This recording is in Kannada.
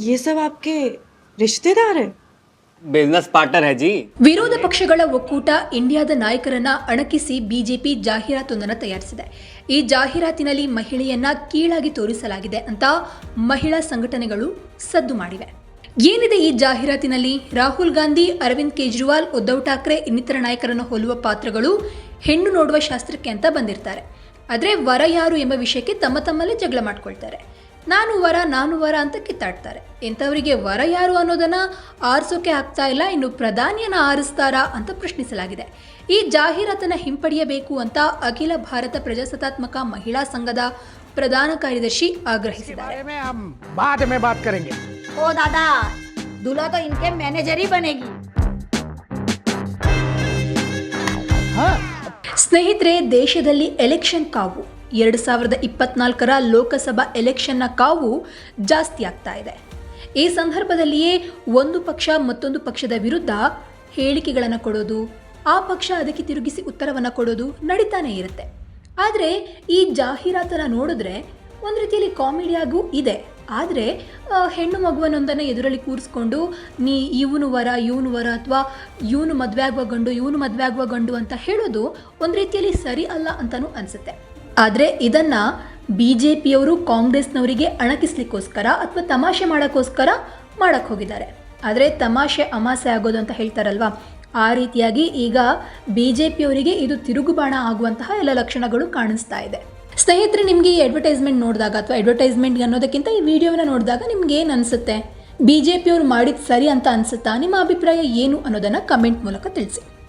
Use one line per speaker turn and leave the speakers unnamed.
ये सब आपके रिश्तेदार हैं
बिजनेस पार्टनर है जी
ವಿರೋಧ ಪಕ್ಷಗಳ ಒಕ್ಕೂಟ ಇಂಡಿಯಾದ ನಾಯಕರನ್ನ ಅಣಕಿಸಿ ಬಿಜೆಪಿ ಜಾಹೀರಾತೊಂದನ್ನು ತಯಾರಿಸಿದೆ ಈ ಜಾಹೀರಾತಿನಲ್ಲಿ ಮಹಿಳೆಯನ್ನ ಕೀಳಾಗಿ ತೋರಿಸಲಾಗಿದೆ ಅಂತ ಮಹಿಳಾ ಸಂಘಟನೆಗಳು ಸದ್ದು ಮಾಡಿವೆ ಏನಿದೆ ಈ ಜಾಹೀರಾತಿನಲ್ಲಿ ರಾಹುಲ್ ಗಾಂಧಿ ಅರವಿಂದ್ ಕೇಜ್ರಿವಾಲ್ ಉದ್ಧವ್ ಠಾಕ್ರೆ ಇನ್ನಿತರ ನಾಯಕರನ್ನು ಹೋಲುವ ಪಾತ್ರಗಳು ಹೆಣ್ಣು ನೋಡುವ ಶಾಸ್ತ್ರಕ್ಕೆ ಅಂತ ಬಂದಿರ್ತಾರೆ ಆದರೆ ವರ ಯಾರು ಎಂಬ ವಿಷಯಕ್ಕೆ ತಮ್ಮ ತಮ್ಮಲ್ಲೇ ಜಗಳ ಮಾಡ್ಕೊಳ್ತಾರೆ ನಾನು ವರ ನಾನು ವರ ಅಂತ ಕಿತ್ತಾಡ್ತಾರೆ. ಇಂಥವರಿಗೆ ವರ ಯಾರು ಅನ್ನೋದನ್ನ ಆರಿಸೋಕೆ ಆಗ್ತಾ ಇಲ್ಲ ಇನ್ನು ಪ್ರಧಾನಿಯನ್ನು ಆರಿಸ್ತಾರಾ ಅಂತ ಪ್ರಶ್ನಿಸಲಾಗಿದೆ. ಈ ಜಾಹೀರಾತನ್ನು ಹಿಂಪಡೆಯಬೇಕು ಅಂತ ಅಖಿಲ ಭಾರತ ಪ್ರಜಾಸತ್ತಾತ್ಮಕ ಮಹಿಳಾ ಸಂಘದ ಪ್ರಧಾನ ಕಾರ್ಯದರ್ಶಿ ಆಗ್ರಹಿಸಿದ್ದಾರೆ.
ಓ
ದುಲಾ
ಸ್ನೇಹಿತರೆ ದೇಶದಲ್ಲಿ ಎಲೆಕ್ಷನ್ ಕಾವು. ಎರಡು ಸಾವಿರದ ಇಪ್ಪತ್ನಾಲ್ಕರ ಲೋಕಸಭಾ ಎಲೆಕ್ಷನ್ನ ಕಾವು ಜಾಸ್ತಿ ಆಗ್ತಾ ಇದೆ. ಈ ಸಂದರ್ಭದಲ್ಲಿಯೇ ಒಂದು ಪಕ್ಷ ಮತ್ತೊಂದು ಪಕ್ಷದ ವಿರುದ್ಧ ಹೇಳಿಕೆಗಳನ್ನು ಕೊಡೋದು, ಆ ಪಕ್ಷ ಅದಕ್ಕೆ ತಿರುಗಿಸಿ ಉತ್ತರವನ್ನು ಕೊಡೋದು ನಡೀತಾನೆ ಇರುತ್ತೆ. ಆದರೆ ಈ ಜಾಹೀರಾತನ್ನು ನೋಡಿದ್ರೆ ಒಂದು ರೀತಿಯಲ್ಲಿ ಕಾಮಿಡಿಯಾಗೂ ಇದೆ. ಆದರೆ ಹೆಣ್ಣು ಮಗುವನ್ನೊಂದನ್ನು ಎದುರಲ್ಲಿ ಕೂರಿಸ್ಕೊಂಡು ನೀ ಇವನು ವರ ಇವನು ವರ ಅಥವಾ ಇವನು ಮದುವೆ ಆಗುವ ಗಂಡು, ಇವನು ಮದುವೆ ಆಗುವ ಗಂಡು ಅಂತ ಹೇಳೋದು ಒಂದು ರೀತಿಯಲ್ಲಿ ಸರಿ ಅಲ್ಲ ಅಂತಲೂ ಅನಿಸುತ್ತೆ. ಆದರೆ ಇದನ್ನು ಬಿ ಜೆ ಪಿಯವರು ಕಾಂಗ್ರೆಸ್ನವರಿಗೆ ಅಣಕಿಸ್ಲಿಕ್ಕೋಸ್ಕರ ಅಥವಾ ತಮಾಷೆ ಮಾಡೋಕ್ಕೋಸ್ಕರ ಮಾಡಕ್ಕೆ ಹೋಗಿದ್ದಾರೆ. ಆದರೆ ತಮಾಷೆ ಅಮಾಸೆ ಆಗೋದು ಅಂತ ಹೇಳ್ತಾರಲ್ವಾ? ಆ ರೀತಿಯಾಗಿ ಈಗ ಬಿ ಜೆ ಪಿಯವರಿಗೆ ಇದು ತಿರುಗುಬಾಣ ಆಗುವಂತಹ ಎಲ್ಲ ಲಕ್ಷಣಗಳು ಕಾಣಿಸ್ತಾ ಇದೆ. ಸ್ನೇಹಿತರೆ, ನಿಮಗೆ ಈ ಅಡ್ವರ್ಟೈಸ್ಮೆಂಟ್ ನೋಡಿದಾಗ ಅಥವಾ ಅಡ್ವರ್ಟೈಸ್ಮೆಂಟ್ ಅನ್ನೋದಕ್ಕಿಂತ ಈ ವಿಡಿಯೋವನ್ನು ನೋಡಿದಾಗ ನಿಮ್ಗೆ ಏನು ಅನಿಸುತ್ತೆ? ಬಿ ಜೆ ಪಿಯವರು ಮಾಡಿದ ಸರಿ ಅಂತ ಅನಿಸುತ್ತಾ? ನಿಮ್ಮ ಅಭಿಪ್ರಾಯ ಏನು ಅನ್ನೋದನ್ನು ಕಮೆಂಟ್ ಮೂಲಕ ತಿಳಿಸಿ.